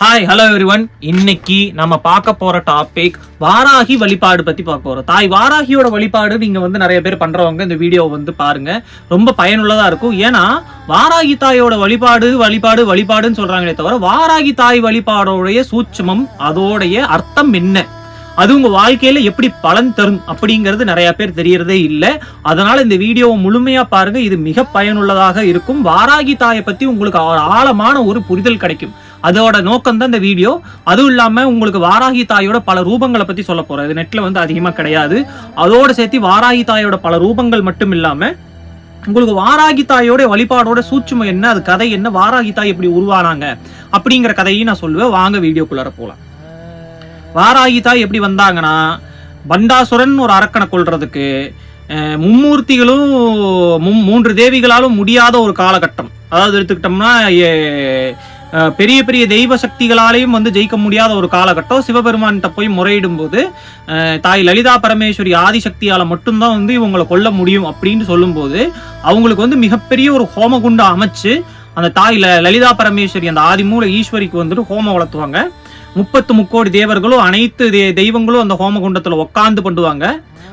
Hi hello every one இன்னைக்கு நம்ம பார்க்க போற டாபிக் வாராகி வழிபாடு பத்தி பார்க்க போறோம். தாய் வாராகியோட வழிபாடு நீங்க வந்து நிறைய பேர் பண்றவங்க இந்த வீடியோ வந்து பாருங்க. ரொம்ப பயனுள்ளதா இருக்கும். ஏன்னா வாராகி தாயோட வழிபாடு வழிபாடு வழிபாடுன்னு சொல்றாங்களே தவிர வாராகி தாய் வழிபாடோடைய சூட்சமம் அதோடைய அர்த்தம் என்ன? அது உங்க வாழ்க்கையில எப்படி பலன் தரும் அப்படிங்கிறது நிறைய பேர் தெரியறதே இல்லை. அதனால இந்த வீடியோவை முழுமையா பாருங்க. இது மிக பயனுள்ளதாக இருக்கும். வாராகி தாயை பத்தி உங்களுக்கு ஆழமான ஒரு புரிதல் கிடைக்கும். அதோட நோக்கம் தான் இந்த வீடியோ. அதுவும் இல்லாமல் உங்களுக்கு வாராகி தாயோட பல ரூபங்களை பற்றி சொல்ல போகிறேன் இது நெட்டில் வந்து அதிகமாக கிடையாது. அதோட சேர்த்து வாராகி தாயோட பல ரூபங்கள் மட்டும் இல்லாமல் உங்களுக்கு வாராகி தாயோட வழிபாடோட சூட்சுமம் என்ன அது கதை என்ன வாராகி தாய் எப்படி உருவானாங்க அப்படிங்கிற கதையும் நான் சொல்லுவேன். வாங்க வீடியோக்குள்ளார போகலாம் வாராகி தாய் எப்படி வந்தாங்கன்னா பண்டாசுரன் ஒரு அரக்கனை கொள்றதுக்கு மும்மூர்த்திகளும் மும் மூன்று தேவிகளாலும் முடியாத ஒரு காலகட்டம். அதாவது எடுத்துக்கிட்டோம்னா பெரிய பெரிய தெய்வ சக்திகளாலையும் வந்து ஜெயிக்க முடியாத ஒரு காலகட்டம். சிவபெருமான்கிட்ட போய் முறையிடும் போது தாய் லலிதா பரமேஸ்வரி ஆதிசக்தியால மட்டும்தான் வந்து இவங்களை கொல்ல முடியும் அப்படின்னு சொல்லும்போது அவங்களுக்கு வந்து மிகப்பெரிய ஒரு ஹோமகுண்டை அமைச்சு அந்த தாய் லலிதா பரமேஸ்வரி அந்த ஆதிமூல ஈஸ்வரிக்கு வந்துட்டு ஹோமம் வளர்த்துவாங்க முப்பத்து முக்கோடி தேவர்களும் அனைத்து தே- தெய்வங்களும் அந்த ஹோமகுண்டத்தில் உட்காந்து பண்ணுவாங்க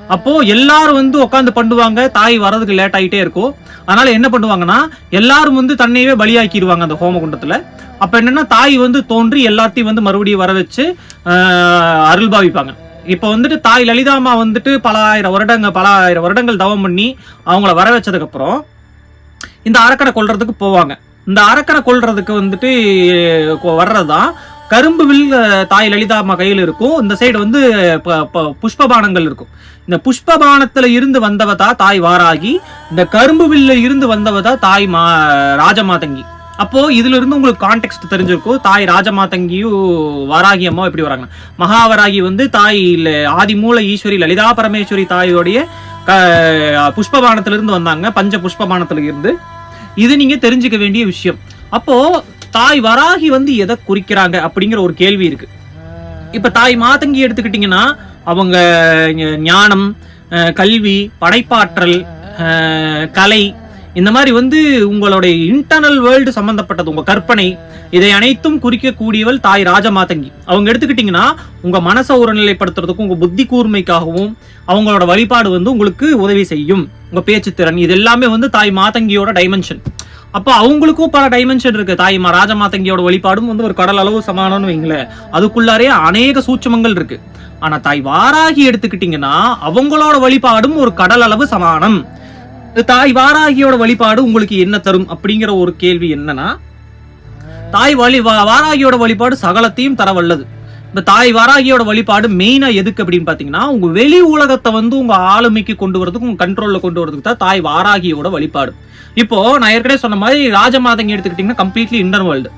அப்போ எல்லாரும் வந்து உட்காந்து பண்ணுவாங்க தாய் வரதுக்கு லேட் ஆகிட்டே இருக்கும். அதனால என்ன பண்ணுவாங்கன்னா எல்லாரும் வந்து தன்னையவே பலியாக்கிடுவாங்க அந்த ஹோமகுண்டத்துல. அப்ப என்னன்னா தாய் வந்து தோன்றி எல்லாத்தையும் வந்து மறுபடியும் வர வச்சு அருள் பாவிப்பாங்க. இப்போ வந்துட்டு தாய் லலிதாமா வந்துட்டு பல ஆயிரம் வருடங்கள் பல ஆயிரம் வருடங்கள் தவம் பண்ணி அவங்கள வர வச்சதுக்கு அப்புறம் இந்த அரக்கனை கொள்றதுக்கு போவாங்க. இந்த அரக்கனை கொள்றதுக்கு வந்துட்டு கொ- வர்றதுதான் கரும்பு வில் தாய் லலிதா அம்மா கையில் இருக்கும். இந்த சைடு வந்து புஷ்பபானங்கள் இருக்கும். இந்த புஷ்பபானத்துல இருந்து வந்தவதா தாய் வாராகி இந்த கரும்பு வில்ல இருந்து வந்தவதா தாய் மா ராஜமாதங்கி. அப்போ இதுல இருந்து உங்களுக்கு கான்டெக்ட் தெரிஞ்சிருக்கும் தாய் ராஜமாதங்கியும் வராகி அம்மா எப்படி வராங்க மகாவராகி வந்து தாய் ஆதி ஆதிமூல ஈஸ்வரி லலிதா பரமேஸ்வரி தாயோடைய புஷ்பபானத்திலிருந்து வந்தாங்க பஞ்ச புஷ்பபானத்துல இருந்து. இது நீங்க தெரிஞ்சுக்க வேண்டிய விஷயம். அப்போ தாய் வராகி வந்து எதை குறிக்கிறாங்க அப்படிங்கிற ஒரு கேள்வி இருக்கு. இப்ப தாய் மாதங்கி எடுத்துக்கிட்டீங்கன்னா அவங்க ஞானம் கல்வி படைப்பாற்றல் கலை இந்த மாதிரி வந்து உங்களுடைய இன்டர்னல் வேர்ல்டு சம்பந்தப்பட்டது உங்க கற்பனை இதை அனைத்தும் குறிக்கக்கூடியவள் தாய் ராஜமாதங்கி. அவங்க எடுத்துக்கிட்டீங்கன்னா உங்க மனசை ஒருநிலைப்படுத்துறதுக்கும் உங்க புத்தி கூர்மைக்காகவும் அவங்களோட வழிபாடு வந்து உங்களுக்கு உதவி செய்யும். உங்க பேச்சுத்திறன் இது எல்லாமே வந்து தாய் மாதங்கியோட டைமென்ஷன் அப்போ அவங்களுக்கும் பல டைமென்ஷன் இருக்கு. தாய் மா ராஜமாதங்கியோட வழிபாடும் வந்து ஒரு கடல் அளவு சமானம்னு வைங்களேன். அதுக்குள்ளாரே அநேக சூட்சமங்கள் இருக்கு. ஆனா தாய் வாராகி எடுத்துக்கிட்டீங்கன்னா அவங்களோட வழிபாடும் ஒரு கடல் அளவு சமானம். தாய் வாராகியோட வழிபாடு உங்களுக்கு என்ன தரும் அப்படிங்கிற ஒரு கேள்வி என்னன்னா தாய் வழி வாராகியோட வழிபாடு சகலத்தையும் தர வல்லது இந்த தாய் வாராகியோட வழிபாடு மெயினா எதுக்கு அப்படின்னு பாத்தீங்கன்னா உங்க வெளி உலகத்தை வந்து உங்க ஆளுமைக்கு கொண்டு வரதுக்கு உங்க கண்ட்ரோல்ல கொண்டு வரதுக்கு தான் தாய் வாராகியோட வழிபாடு. இப்போ நான் ஏற்கனவே சொன்ன மாதிரி ராஜமாதங்கி எடுத்துக்கிட்டீங்கன்னா கம்ப்ளீட்லி இன்டர் வேர்ல்டு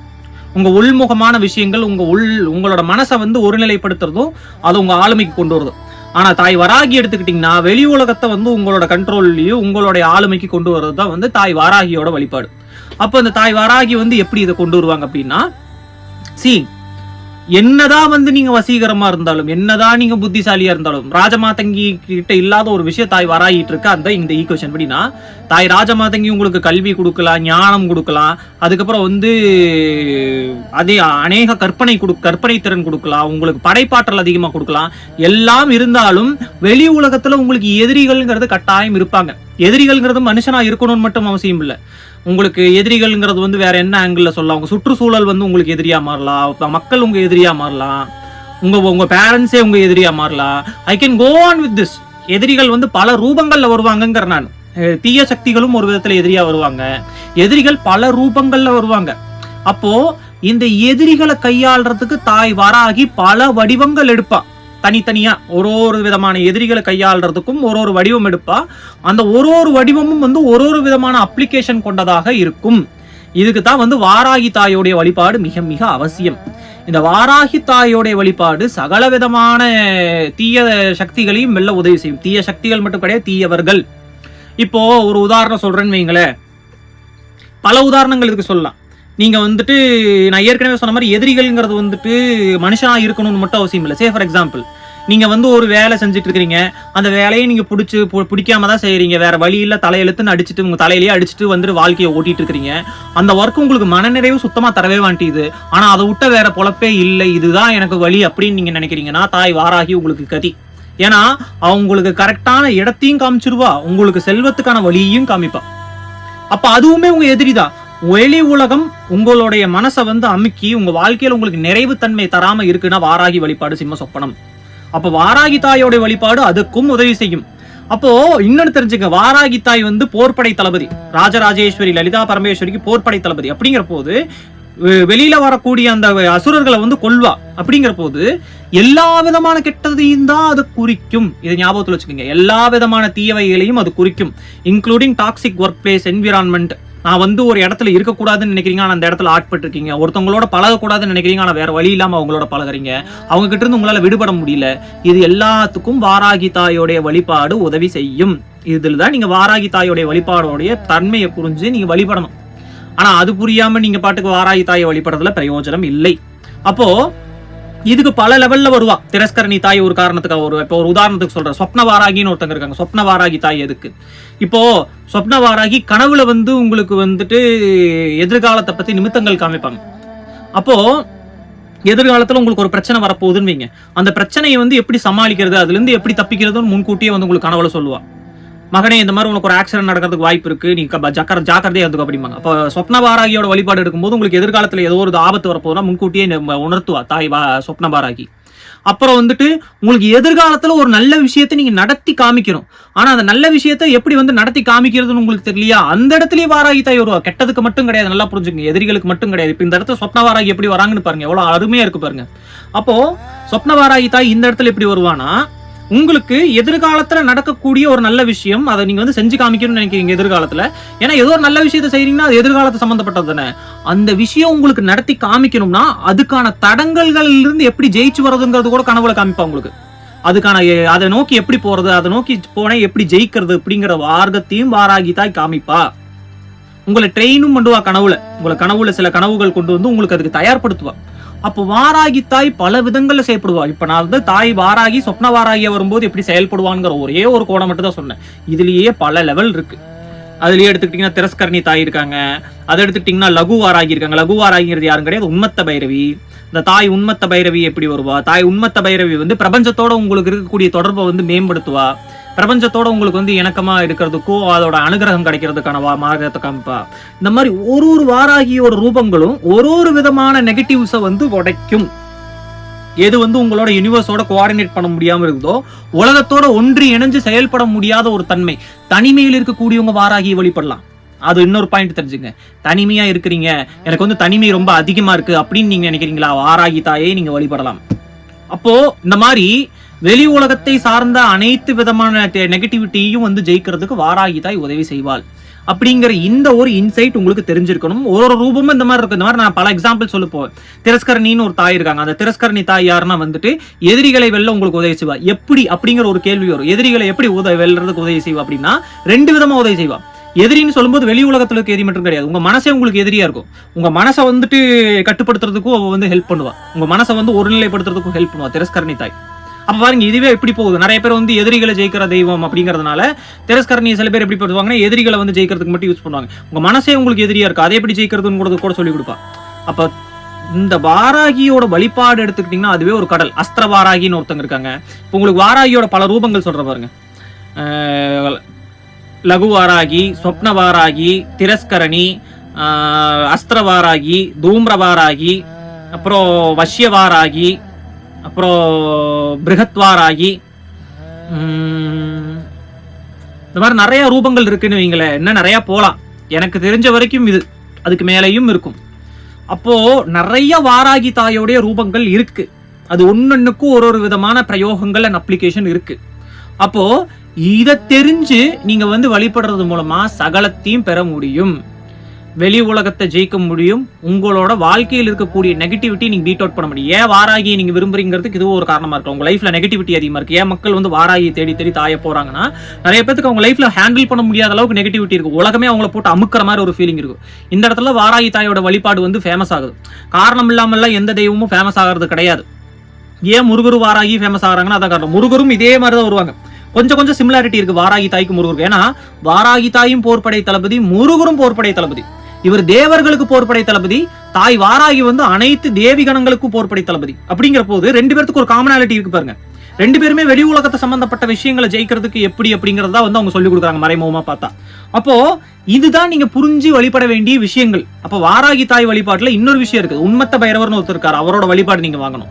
உங்க உள்முகமான விஷயங்கள் உங்க உள் உங்களோட மனசை வந்து ஒருநிலைப்படுத்துறதும் அது உங்க ஆளுமைக்கு கொண்டு வரதும் ஆனா தாய் வராகி எடுத்துக்கிட்டீங்கன்னா வெளி உலகத்தை வந்து உங்களோட கண்ட்ரோல்லையும் உங்களுடைய ஆளுமைக்கு கொண்டு வர்றது தான் வந்து தாய் வாராகியோட வழிபாடு. அப்போ இந்த தாய் வாராகி வந்து எப்படி இதை கொண்டு வருவாங்க அப்படின்னா சி என்னதான் வந்து நீங்க வசீகரமா இருந்தாலும் என்னதான் நீங்க புத்திசாலியா இருந்தாலும் ராஜமாதங்கி கிட்ட இல்லாத ஒரு விஷயம் தாய் வராயிட்டு இருக்கு? அந்த இந்த ஈக்குவேஷன் படினா தாய் ராஜமாதங்கி உங்களுக்கு கல்வி கொடுக்கலாம் ஞானம் கொடுக்கலாம் அதுக்கப்புறம் வந்து அதே அநேக கற்பனை கொடு கற்பனை திறன் கொடுக்கலாம் உங்களுக்கு படைப்பாற்றல் அதிகமா கொடுக்கலாம் எல்லாம் இருந்தாலும் வெளி உலகத்துல உங்களுக்கு எதிரிகள்ங்கிறது கட்டாயம் இருப்பாங்க. எதிரிகள்ங்கிறது மனுஷனா இருக்கணும்னு மட்டும் அவசியம் இல்லை. உங்களுக்கு எதிரிகள்ங்கிறது வந்து வேற என்ன ஆங்கிள் சொல்லலாம்? உங்க சுற்றுச்சூழல் வந்து உங்களுக்கு எதிரியா மாறலாம். மக்கள் உங்க எதிரியா மாறலாம். உங்க உங்க பேரண்ட்ஸே உங்க எதிரியா மாறலாம். I can go on with this எதிரிகள் வந்து பல ரூபங்கள்ல வருவாங்கங்கிற நான். தீய சக்திகளும் ஒரு விதத்துல எதிரியா வருவாங்க. எதிரிகள் பல ரூபங்கள்ல வருவாங்க. அப்போ இந்த எதிரிகளை கையாளுறதுக்கு தாய் வராகி பல வடிவங்கள் எடுப்பான் தனித்தனியா ஒரு ஒரு விதமான எதிரிகளை கையாளுறதுக்கும் ஒரு ஒரு வடிவம் எடுப்பா. அந்த ஒரு ஒரு வடிவமும் வந்து ஒரு ஒரு விதமான அப்ளிகேஷன் கொண்டதாக இருக்கும். இதுக்கு தான் வந்து வாராகி தாயோடைய வழிபாடு மிக மிக அவசியம். இந்த வாராகி தாயோடைய வழிபாடு சகல விதமான தீய சக்திகளையும் வெல்ல உதவி செய்யும். தீய சக்திகள் மட்டும் கிடையாது தீயவர்கள். இப்போ ஒரு உதாரணம் சொல்றேன்னு வைங்களேன். பல உதாரணங்கள் இதுக்கு சொல்லலாம். நீங்கள் வந்துட்டு நான் ஏற்கனவே சொன்ன மாதிரி எதிரிகள்ங்கிறது வந்துட்டு மனுஷனாக இருக்கணும்னு மட்டும் அவசியம் இல்லை. சே ஃபார் எக்ஸாம்பிள் நீங்கள் வந்து ஒரு வேலை செஞ்சுட்டு இருக்கிறீங்க. அந்த வேலையை நீங்கள் பிடிச்சி பிடிக்காம தான் செய்கிறீங்க வேறு வழி இல்லை தலையெழுத்துன்னு அடிச்சுட்டு உங்கள் தலையிலேயே அடிச்சுட்டு வந்துட்டு வாழ்க்கையை ஓட்டிட்டு இருக்கிறீங்க. அந்த ஒர்க் உங்களுக்கு மனநிறைவு சுத்தமாக தரவே மாட்டேங்குது. ஆனால் அதை விட்ட வேற பொழப்பே இல்லை. இதுதான் எனக்கு வழி அப்படின்னு நீங்கள் நினைக்கிறீங்கன்னா தாய் வாராகி உங்களுக்கு கதி. ஏன்னா அவங்களுக்கு கரெக்டான இடத்தையும் காமிச்சிருவா. உங்களுக்கு செல்வத்துக்கான வழியையும் காமிப்பா. அப்போ அதுவுமே உங்கள் எதிரி தான் வெளி உலகம் உங்களுடைய மனசை வந்து அமுக்கி உங்க வாழ்க்கையில உங்களுக்கு நிறைவு தன்மை தராம இருக்குன்னா வாராகி வழிபாடு சிம்ம சொப்பனம். அப்ப வாராகி தாயோட வழிபாடு அதுக்கும் உதவி செய்யும். அப்போ இன்னொன்னு தெரிஞ்சுக்க வாராகி தாய் வந்து போர்ப்படை தளபதி. ராஜராஜேஸ்வரி லலிதா பரமேஸ்வரிக்கு போர்ப்படை தளபதி. அப்படிங்கிற போது வெளியில வரக்கூடிய அந்த அசுரர்களை வந்து கொல்வா. அப்படிங்கிற போது எல்லா விதமான கெட்டதையும் தான் அது குறிக்கும். இதை ஞாபகத்துல வச்சுக்கோங்க. எல்லா விதமான தீயவைகளையும் அது குறிக்கும். Including toxic workplace environment நான் வந்து ஒரு இடத்துல இருக்கக்கூடாதுன்னு நினைக்கிறீங்க ஆனா அந்த இடத்துல ஆட்பட்டு இருக்கீங்க ஒருத்தவங்களோட பழகக்கூடாதுன்னு நினைக்கிறீங்க ஆனா வேற வழி இல்லாம அவங்களோட பழகுறீங்க. அவங்க கிட்ட இருந்து உங்களால விடுபட முடியல. இது எல்லாத்துக்கும் வாராகி தாயோடைய வழிபாடு உதவி செய்யும். இதில் தான் நீங்க வாராகி தாயோடைய வழிபாடோடைய தன்மையை புரிஞ்சு நீங்க வழிபடணும். ஆனா அது புரியாம நீங்க பாட்டுக்கு வாராகி தாயை வழிபடுறதுல பிரயோஜனம் இல்லை. அப்போ இதுக்கு பல லெவல்ல வருவா. திரஸ்கரணி தாய் ஒரு காரணத்துக்காக ஒரு இப்போ ஒரு உதாரணத்துக்கு சொல்றேன். சொப்ன வாராகின்னு ஒருத்தங்க இருக்காங்க. சொப்ன வாராகி தாய் எதுக்கு? இப்போ சொப்ன வாராகி கனவுல வந்து உங்களுக்கு வந்துட்டு எதிர்காலத்தை பத்தி நிமித்தங்கள் காமிப்பாங்க. அப்போ எதிர்காலத்துல உங்களுக்கு ஒரு பிரச்சனை வரப்போகுதுன்னு வைங்க. அந்த பிரச்சனையை வந்து எப்படி சமாளிக்கிறது அதுல இருந்து எப்படி தப்பிக்கிறதுன்னு முன்கூட்டியே வந்து உங்களுக்கு கனவுல சொல்லுவா. மகனே இந்த மாதிரி உனக்கு ஒரு ஆக்சிடென்ட் நடக்கிறதுக்கு வாய்ப்பு இருக்கு. நீ ஜக்கர ஜாக்கிரதையா இருந்துக்க அப்படிம்பாங்க. அப்போ சொப்ன பாராகியோட வழிபாடு எடுக்கும்போது உங்களுக்கு எதிர்காலத்தில் ஏதோ ஒரு ஆபத்து வரப்போகுதுன்னா முன்கூட்டியே நம்ம உணர்த்துவா தாய் வா சொப்ன பாராகி அப்புறம் வந்துட்டு உங்களுக்கு எதிர்காலத்துல ஒரு நல்ல விஷயத்தை நீங்க நடத்தி காமிக்கணும். ஆனா அந்த நல்ல விஷயத்தை எப்படி வந்து நடத்தி காமிக்கிறதுன்னு உங்களுக்கு தெரியலையா? அந்த இடத்துலயே வாராகி தாய் வருவா. கெட்டதுக்கு மட்டும் கிடையாது நல்லா புரிஞ்சுங்க எதிரிகளுக்கு மட்டும் கிடையாது. இப்ப இந்த இடத்துல சொப்ன வாராகி எப்படி வராங்கன்னு பாருங்க. எவ்வளவு அருமையா இருக்கு பாருங்க. அப்போ சொப்ன வாராகி தாய் இந்த இடத்துல எப்படி வருவானா? உங்களுக்கு எதிர்காலத்துல நடக்கக்கூடிய ஒரு நல்ல விஷயம் அதை நீங்க வந்து செஞ்சு காமிக்கணும்னு நினைக்கிறீங்க எதிர்காலத்துல. ஏன்னா ஏதோ ஒரு நல்ல விஷயத்தை செய்யறீங்கன்னா அது எதிர்காலத்து சம்பந்தப்பட்டது தானே. அந்த விஷயம் உங்களுக்கு நடத்தி காமிக்கணும்னா அதுக்கான தடங்கல்களில் இருந்து எப்படி ஜெயிச்சு வர்றதுங்கிறது கூட கனவுல காமிப்பா உங்களுக்கு. அதுக்கான அதை நோக்கி எப்படி போறது அதை நோக்கி போனா எப்படி ஜெயிக்கிறது அப்படிங்கிற வார்க்கத்தையும் வாராகி தாய் காமிப்பா. உங்களை ட்ரெயினும் பண்ணுவா கனவுல. உங்களை கனவுல சில கனவுகள் கொண்டு வந்து உங்களுக்கு அதுக்கு தயார்படுத்துவா. அப்போ வாராகி தாய் பல விதங்கள்ல செயல்படுவா. இப்ப நான் வந்து தாய் வாராகி சொப்ன வாராகியா வரும்போது எப்படி செயல்படுவாங்கிற ஒரே ஒரு கோணம் மட்டும் தான் சொன்னேன். இதுலயே பல லெவல் இருக்கு. அதுலயே எடுத்துக்கிட்டீங்கன்னா திரஸ்கரணி தாய் இருக்காங்க. அதை எடுத்துக்கிட்டீங்கன்னா லகு வாராகி இருக்காங்க. லகு வாராகிங்கிறது யாரும் கிடையாது? உண்மத்த பைரவி. இந்த தாய் உண்மத்த பைரவி எப்படி வருவா? தாய் உண்மத்த பைரவி வந்து பிரபஞ்சத்தோட உங்களுக்கு இருக்கக்கூடிய தொடர்பை வந்து மேம்படுத்துவா. பிரபஞ்சத்தோட உங்களுக்கு வந்து இணக்கமா இருக்கிறதுக்கோ அதோட அனுகிரகம் கிடைக்கிறதுக்கான மார்க்கத்தை காமிப்பா. இந்த மாதிரி ஒரு ஒரு வாராகியோட ரூபங்களும் ஒரு ஒரு விதமான நெகட்டிவ்ஸை வந்து உடைக்கும். எது வந்து உங்களோட யூனிவர்ஸோட கோஆர்டினேட் பண்ண முடியாம இருக்குதோ உலகத்தோட ஒன்றி இணைஞ்சு செயல்பட முடியாத ஒரு தன்மை தனிமையில் இருக்கக்கூடியவங்க வாராகியை வழிபடலாம் அது இன்னொரு பாயிண்ட் தெரிஞ்சுங்க. தனிமையா இருக்கிறீங்க. எனக்கு வந்து தனிமை ரொம்ப அதிகமா இருக்கு அப்படின்னு நீங்க நினைக்கிறீங்களா? வாராகி தாயே நீங்க வழிபடலாம் அப்போ இந்த மாதிரி வெளி உலகத்தை சார்ந்த அனைத்து விதமான நெகட்டிவிட்டியும் வந்து ஜெயிக்கிறதுக்கு வாராகி தாய் உதவி செய்வாள். அப்படிங்கிற இந்த ஒரு இன்சைட் உங்களுக்கு தெரிஞ்சிருக்கணும். ஒரு ஒரு ரூபமும் இந்த மாதிரி இருக்கு. இந்த மாதிரி நான் பல எக்ஸாம்பிள் சொல்ல போவேன் திரஸ்கரணின்னு ஒரு தாய் இருக்காங்க. அந்த திரஸ்கரணி தாய் யாருன்னா வந்துட்டு எதிரிகளை வெல்ல உங்களுக்கு உதவி செய்வா. எப்படி? அப்படிங்கிற ஒரு கேள்வி வரும். எதிரிகளை எப்படி உதவி வெல்றதுக்கு உதவி செய்வா அப்படின்னா ரெண்டு விதமா உதவி செய்வா. எதிரின்னு சொல்லும்போது வெளி உலகத்துல இருக்க எதிரி மட்டும் கிடையாது. உங்க மனசே உங்களுக்கு எதிரியா இருக்கும். உங்க மனசை வந்துட்டு கட்டுப்படுத்துறதுக்கும் அவ வந்து ஹெல்ப் பண்ணுவா. உங்க மனசை வந்து ஒருநிலைப்படுத்துறதுக்கும் ஹெல்ப் பண்ணுவா திரஸ்கரணி தாய். அப்ப பாருங்க இதுவே எப்படி போகுது? நிறைய பேர் வந்து எதிரிகளை ஜெயிக்கிற தெய்வம் அப்படிங்கறதுனால திரஸ்கரணியை சில பேர் எப்படி பண்ணுவாங்கன்னா எதிரிகளை வந்து ஜெயிக்கிறதுக்கு மட்டும் யூஸ் பண்ணுவாங்க. உங்க மனசே உங்களுக்கு எதிரியா இருக்கு? அதை எப்படி ஜெயிக்கிறதுன்னு கூட கூட சொல்லி கொடுப்பா. அப்ப இந்த வாராகியோட வழிபாடு எடுத்துக்கிட்டீங்கன்னா அதுவே ஒரு கடல். அஸ்திர வாராகின்னு ஒருத்தங்க இருக்காங்க. இப்போ உங்களுக்கு வாராகியோட பல ரூபங்கள் சொல்ற பாருங்க. லகு வாராகி சொப்ன வாராகி திரஸ்கரணி அஸ்திர வாராகி தூம்ர வாராகி அப்புறம் வஷ்ய வாராகி அப்புறம் பிருகத்வாராகி இந்த மாதிரி நிறைய ரூபங்கள் இருக்குன்னு வைங்களேன். இன்னும் நிறைய போகலாம் எனக்கு தெரிஞ்ச வரைக்கும் இது அதுக்கு மேலேயும் இருக்கும். அப்போ நிறைய வாராகி தாயோடைய ரூபங்கள் இருக்கு. அது ஒன்னொன்னுக்கும் ஒரு ஒரு விதமான பிரயோகங்கள் அண்ட் அப்ளிகேஷன் இருக்கு. அப்போ இதை தெரிஞ்சு நீங்க வந்து வழிபடுறது மூலமா சகலத்தையும் பெற முடியும். வெளி உலகத்தை ஜெயிக்க முடியும். உங்களோட வாழ்க்கையில் இருக்கக்கூடிய நெகட்டிவிட்டி நீங்க பீட் அவுட் பண்ண முடியும். ஏன் வாராகியை நீங்க விரும்புறீங்கிறதுக்கு இதுவும் ஒரு காரணமா இருக்கும். உங்க லைஃப்ல நெகட்டிவிட்டி அதிகமா இருக்கு. ஏன் மக்கள் வந்து வாராகியை தேடி தேடி தாய போறாங்கன்னா நிறைய பேருக்கு அவங்க லைஃப்ல ஹேண்டில் பண்ண முடியாத அளவுக்கு நெகட்டிவிட்டி இருக்கு. உலகமே அவங்கள போட்டு அமுக்கிற மாதிரி ஒரு ஃபீலிங் இருக்கும் இந்த இடத்துல வாராகி தாயோட வழிபாடு வந்து ஃபேமஸ் ஆகுது. காரணம் இல்லாமல்லாம் எந்த தெய்வமும் ஃபேமஸ் ஆகிறது கிடையாது. ஏன் முருகர் வாராகி ஃபேமஸ் ஆகிறாங்கன்னா அதான் காரணம். முருகரும் இதே மாதிரி தான் வருவாங்க. கொஞ்சம் கொஞ்சம் சிமிலாரிட்டி இருக்கு வாராகி தாய்க்கு முருகருக்கு ஏன்னா வாராகி தாயும் போர்ப்படை தளபதி முருகரும் போர்படை தளபதி. இவர் தேவர்களுக்கு போர்படை தளபதி தாய் வாராகி வந்து அனைத்து தேவி கணங்களுக்கும் போர்படை தளபதி. அப்படிங்கிற போது ரெண்டு பேர்த்துக்கு ஒரு காமனாலிட்டி இருக்கு பாருங்க. ரெண்டு பேருமே வெளி உலகத்தை சம்பந்தப்பட்ட விஷயங்களை ஜெயிக்கிறதுக்கு எப்படி அப்படிங்கிறதா வந்து அவங்க சொல்லி கொடுக்குறாங்க மறைமுகமா பார்த்தா. அப்போ இதுதான் நீங்க புரிஞ்சு வழிபட வேண்டிய விஷயங்கள். அப்ப வாராகி தாய் வழிபாட்டுல இன்னொரு விஷயம் இருக்கு உண்மத்த பைரவர்னு ஒருத்தர் இருக்காரு அவரோட வழிபாடு நீங்க வாங்கணும்.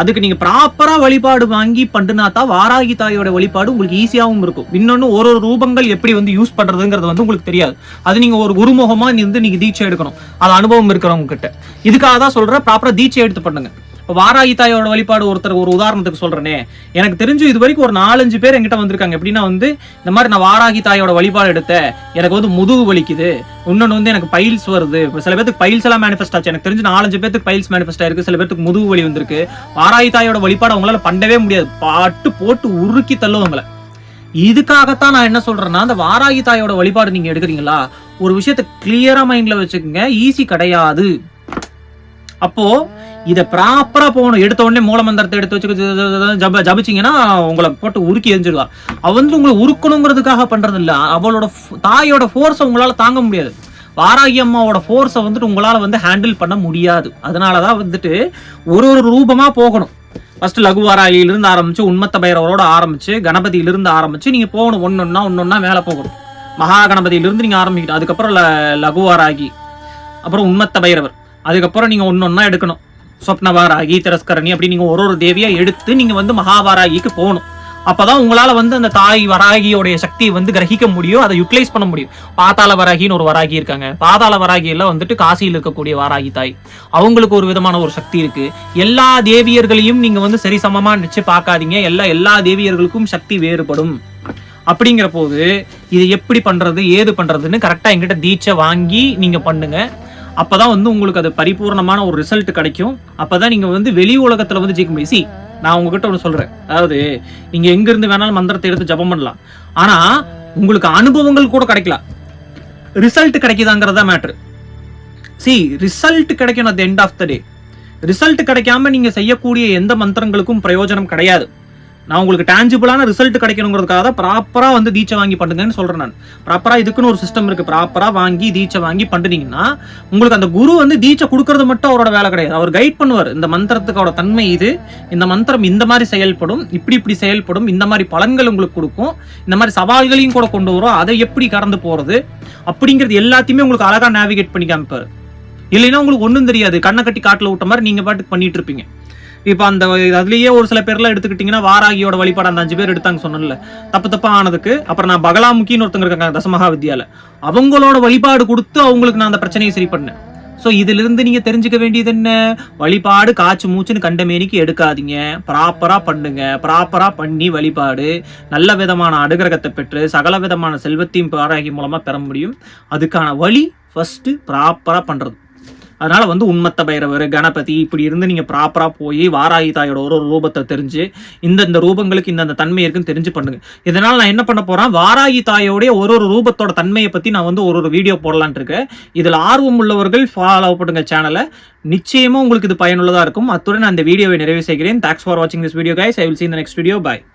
அதுக்கு நீங்க ப்ராப்பரா வழிபாடு வாங்கி பண்ணினா தான் வாராகி தாயோட வழிபாடு உங்களுக்கு ஈஸியாகவும் இருக்கும். இன்னொன்னு ஒரு ஒரு ரூபங்கள் எப்படி வந்து யூஸ் பண்றதுங்கிறது வந்து உங்களுக்கு தெரியாது. அது நீங்க ஒரு குருமுகமா இருந்து நீங்க தீட்சை எடுக்கணும். அது அனுபவம் இருக்கிறவங்க கிட்ட. இதுக்காக தான் சொல்றேன் ப்ராப்பரா தீட்சை எடுத்து பண்ணுங்க. இப்போ வாராகி தாயோட வழிபாடு ஒருத்தர் ஒரு உதாரணத்துக்கு சொல்றேனே. எனக்கு தெரிஞ்சு இது வரைக்கும் ஒரு நாலஞ்சு பேர் என்கிட்ட வந்திருக்காங்க. எப்படின்னா வந்து இந்த மாதிரி நான் வாராகி தாயோட வழிபாடு எடுத்தேன். எனக்கு வந்து முதுகு வலிக்குது. இன்னொன்று வந்து எனக்கு பைல்ஸ் வருது. இப்போ சில பேருக்கு பைல்ஸ் எல்லாம் மேனிஃபெஸ்ட் ஆச்சு. எனக்கு தெரிஞ்சு நாலஞ்சு பேருக்கு பைல்ஸ் மேனிஃபெஸ்ட் ஆயிருக்கு. சில பேருக்கு முதுகு வலி வந்திருக்கு. வாராகி தாயோட வழிபாடு அவங்களால பண்ணவே முடியாது. பாட்டு போட்டு உருக்கி தள்ளுவாங்களே இதுக்காகத்தான் நான் என்ன சொல்றேன்னா அந்த வாராகி தாயோட வழிபாடு நீங்க எடுக்கிறீங்களா? ஒரு விஷயத்த கிளியரா மைண்ட்ல வச்சுக்கோங்க. ஈஸி கிடையாது. அப்போ இதை ப்ராப்பரா போகணும். எடுத்த உடனே மூலமந்திரத்தை எடுத்து வச்சு ஜப ஜபிச்சிங்கன்னா உங்களை போட்டு உருக்கி எரிஞ்சிருவா. அவ வந்து உங்களை உருக்கணுங்கிறதுக்காக பண்றது இல்ல அவளோட தாயோட ஃபோர்ஸை உங்களால தாங்க முடியாது. வாராகி அம்மாவோட ஃபோர்ஸை வந்துட்டு உங்களால வந்து ஹேண்டில் பண்ண முடியாது. அதனாலதான் வந்துட்டு ஒரு ஒரு ரூபமா போகணும். ஃபர்ஸ்ட் லகுவாராயிலிருந்து ஆரம்பிச்சு உண்மத்த பைரவரோட ஆரம்பிச்சு கணபதியிலிருந்து ஆரம்பிச்சு நீங்க போகணும். ஒன்னொன்னா ஒன்னொன்னா மேல போகணும். மகா கணபதியிலிருந்து நீங்க ஆரம்பிக்கணும். அதுக்கப்புறம் ல- லகுவாராகி அப்புறம் உண்மத்த பைரவர். அதுக்கப்புறம் நீங்க ஒன்னொன்னா எடுக்கணும். சொப்னவாராகி திரஸ்கரணி அப்படி நீங்க ஒரு ஒரு தேவியா எடுத்து நீங்க வந்து மகாவாராகிக்கு போகணும். அப்பதான் உங்களால வந்து அந்த தாய் வராகியோடைய சக்தியை வந்து கிரகிக்க முடியும் அதை யூட்டிலைஸ் பண்ண முடியும். பாதாள வராகின்னு ஒரு வராகி இருக்காங்க. பாதாள வராகியெல்லாம் வந்துட்டு காசியில் இருக்கக்கூடிய வராகி தாய். அவங்களுக்கு ஒரு விதமான ஒரு சக்தி இருக்கு. எல்லா தேவியர்களையும் நீங்க வந்து சரிசமமா நினைச்சு பார்க்காதீங்க. எல்லா எல்லா தேவியர்களுக்கும் சக்தி வேறுபடும். அப்படிங்கிற போது இது எப்படி பண்றது ஏது பண்றதுன்னு கரெக்டா எங்கிட்ட தீட்சை வாங்கி நீங்க பண்ணுங்க. அப்பதான் வந்து உங்களுக்கு அது பரிபூர்ணமான ஒரு ரிசல்ட் கிடைக்கும். அப்பதான் நீங்க வந்து வெளி உலகத்துல வந்து ஜெயிக்க முடியும். சி நான் உங்ககிட்ட ஒன்று சொல்றேன். அதாவது நீங்க எங்க இருந்து வேணாலும் மந்திரத்தை எடுத்து ஜபம் பண்ணலாம். ஆனா உங்களுக்கு அனுபவங்கள் கூட கிடைக்கல. ரிசல்ட் கிடைக்குதாங்கிறது தான் மேட்ரு சி ரிசல்ட் கிடைக்கணும் at end of the day result கிடைக்காம நீங்க செய்யக்கூடிய எந்த மந்திரங்களுக்கும் பிரயோஜனம் கிடையாது. நான் உங்களுக்கு டேஞ்சிபிளான ரிசல்ட் கிடைக்கணுங்கிறதுக்காக தான் ப்ராப்பராக வந்து தீட்சை வாங்கி பண்ணுங்கன்னு சொல்கிறேன் நான். ப்ராப்பராக இதுக்குன்னு ஒரு சிஸ்டம் இருக்குது ப்ராப்பராக வாங்கி தீட்சை வாங்கி பண்ணுனீங்கன்னா உங்களுக்கு அந்த குரு வந்து தீட்சை கொடுக்கறது மட்டும் அவரோட வேலை கிடையாது. அவர் கைட் பண்ணுவார். இந்த மந்திரத்துக்கோட தன்மை இது. இந்த மந்திரம் இந்த மாதிரி செயல்படும். இப்படி இப்படி செயல்படும். இந்த மாதிரி பலன்கள் உங்களுக்கு கொடுக்கும். இந்த மாதிரி சவால்களையும் கூட கொண்டு வரும். அதை எப்படி கடந்து போகிறது அப்படிங்கிறது எல்லாத்தையுமே உங்களுக்கு அழகாக நேவிகேட் பண்ணி காமிப்பார். இல்லைன்னா உங்களுக்கு ஒன்றும் தெரியாது. கண்ணை கட்டி காட்டில் விட்ட மாதிரி நீங்கள் பாட்டுக்கு பண்ணிட்டு இருப்பீங்க. இப்போ அந்த அதுலயே ஒரு சில பேர்லாம் எடுத்துக்கிட்டீங்கன்னா வாராகியோட வழிபாடு அந்த அஞ்சு பேர் எடுத்தாங்க சொன்னல தப்பு தப்பா ஆனதுக்கு அப்புறம் நான் பகலாமுக்கின்னு ஒருத்தங்க இருக்காங்க தசமகா வித்யால அவங்களோட வழிபாடு கொடுத்து அவங்களுக்கு நான் அந்த பிரச்சனையை சரி பண்ணேன். ஸோ இதுல இருந்து நீங்க தெரிஞ்சுக்க வேண்டியது என்ன? வழிபாடு காய்ச்சி மூச்சுன்னு கண்டமேனிக்கு எடுக்காதீங்க. ப்ராப்பரா பண்ணுங்க. ப்ராப்பரா பண்ணி வழிபாடு. நல்ல விதமான அனுகிரகத்தை பெற்று சகல விதமான செல்வத்தையும் பாராகி மூலமா பெற முடியும். அதுக்கான வழி ஃபர்ஸ்ட் ப்ராப்பரா பண்றது. அதனால வந்து உண்மத்த பைரவர் கணபதி இப்படி இருந்து நீங்க ப்ராப்பரா போய் வாராகி தாயோட ஒரு ஒரு ரூபத்தை தெரிஞ்சு இந்த இந்த ரூபங்களுக்கு இந்த தன்மை இருக்குன்னு தெரிஞ்சு பண்ணுங்க. இதனால நான் என்ன பண்ண போறேன்? வாராகி தாயோடைய ஒரு ஒரு ரூபத்தோட தன்மையை பத்தி நான் வந்து ஒரு ஒரு வீடியோ போடலான் இருக்கேன். இதுல ஆர்வம் உள்ளவர்கள் ஃபாலோ பண்ணுங்க சேனலை நிச்சயமா உங்களுக்கு இது பயனுள்ளதா இருக்கும். அத்துடன் நான் இந்த வீடியோவை நிறைவு செய்கிறேன். தேங்க்ஸ் ஃபார் வாட்சிங் this video guys I will see இந்த நெக்ஸ்ட் வீடியோ பாய்